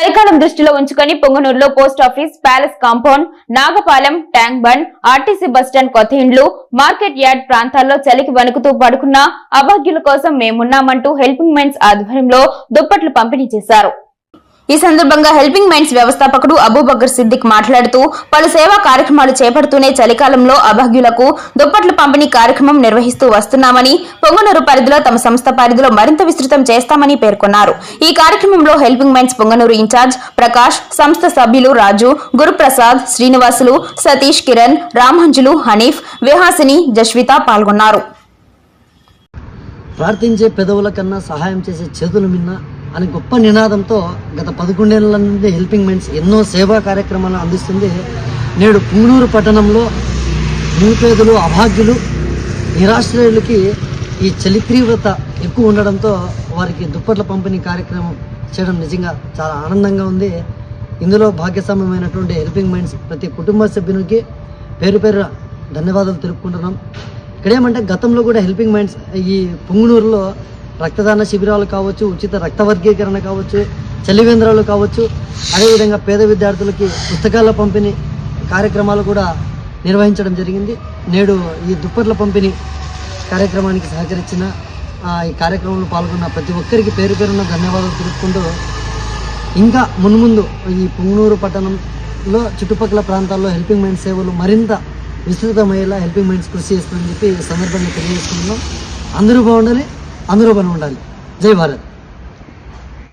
చలికాలం దృష్టిలో ఉంచుకొని పొంగనూరులో post office palace compound Nagapalem tank bund RTC bus stand కొత్త ఇండ్లు మార్కెట్ యార్డ్ ప్రాంతాల్లో చలికి వణుకుతూ పడుకున్న అభాగ్యుల కోసం మేమున్నామంటూ హెల్పింగ్ మెన్స్ ఆధ్వర్యంలో దుప్పట్లు పంపిణీ చేశారు. ఈ సందర్భంగా హెల్పింగ్ మైండ్స్ వ్యవస్థాపకుడు అబూబకర్ సిద్దిక్ మాట్లాడుతూ పలు సేవా కార్యక్రమాలు చేపడుతూనే చలికాలంలో అభాగ్యులకు దుప్పట్లు పంపిణీ కార్యక్రమం నిర్వహిస్తూ వస్తున్నామని పొంగనూరు పరిధిలో తమ సంస్థ పరిధిలో మరింత విస్తృతం చేస్తామని పేర్కొన్నారు. ఈ కార్యక్రమంలో helping minds Punganur in charge Prakash సంస్థ సభ్యులు రాజు గురుప్రసాద్ శ్రీనివాసులు సతీష్ కిరణ్ రామ్హంజులు హనీఫ్ విహాసిని జస్విత పాల్గొన్నారు. ప్రార్థించే పెదవుల కన్నా సహాయం చేసే చేతులు మిన్న అని గొప్ప నినాదంతో గత పదకొండేళ్ళ నుండి హెల్పింగ్ మైండ్స్ ఎన్నో సేవా కార్యక్రమాలు అందిస్తుంది. నేడు పుంగనూరు పట్టణంలో నిరుపేదలు అభాగ్యులు నిరాశ్రయులకి ఈ చలి తీవ్రత ఎక్కువ ఉండడంతో వారికి దుప్పట్ల పంపిణీ కార్యక్రమం చేయడం నిజంగా చాలా ఆనందంగా ఉంది. ఇందులో భాగ్యస్వామ్యమైనటువంటి హెల్పింగ్ మైండ్స్ ప్రతి కుటుంబ సభ్యునికి పేరు పేరు ధన్యవాదాలు తెలుపుకుంటున్నాం. ఇక్కడేమంటే గతంలో కూడా హెల్పింగ్ మైండ్స్ ఈ పుంగునూరులో రక్తదాన శిబిరాలు కావచ్చు ఉచిత రక్త వర్గీకరణ కావచ్చు చలివేంద్రాలు కావచ్చు అదేవిధంగా పేద విద్యార్థులకి పుస్తకాల పంపిణీ కార్యక్రమాలు కూడా నిర్వహించడం జరిగింది. నేడు ఈ దుప్పట్ల పంపిణీ కార్యక్రమానికి సహకరించిన ఈ కార్యక్రమంలో పాల్గొన్న ప్రతి ఒక్కరికి పేరు పేరున ధన్యవాదాలు తెలుపుకుంటూ ఇంకా మున్ముందు ఈ పుంగనూరు పట్టణంలో చుట్టుపక్కల ప్రాంతాల్లో హెల్పింగ్ మైండ్ సేవలు మరింత విస్తృతమయ్యేలా హెల్పింగ్ మైండ్స్ కృషి చేస్తుందని చెప్పి ఈ సందర్భంగా తెలియజేస్తున్నాం అందరూ బాగుండాలి. അനുരൂപണം ഉണ്ടായി. ജയ് ഭാരത്.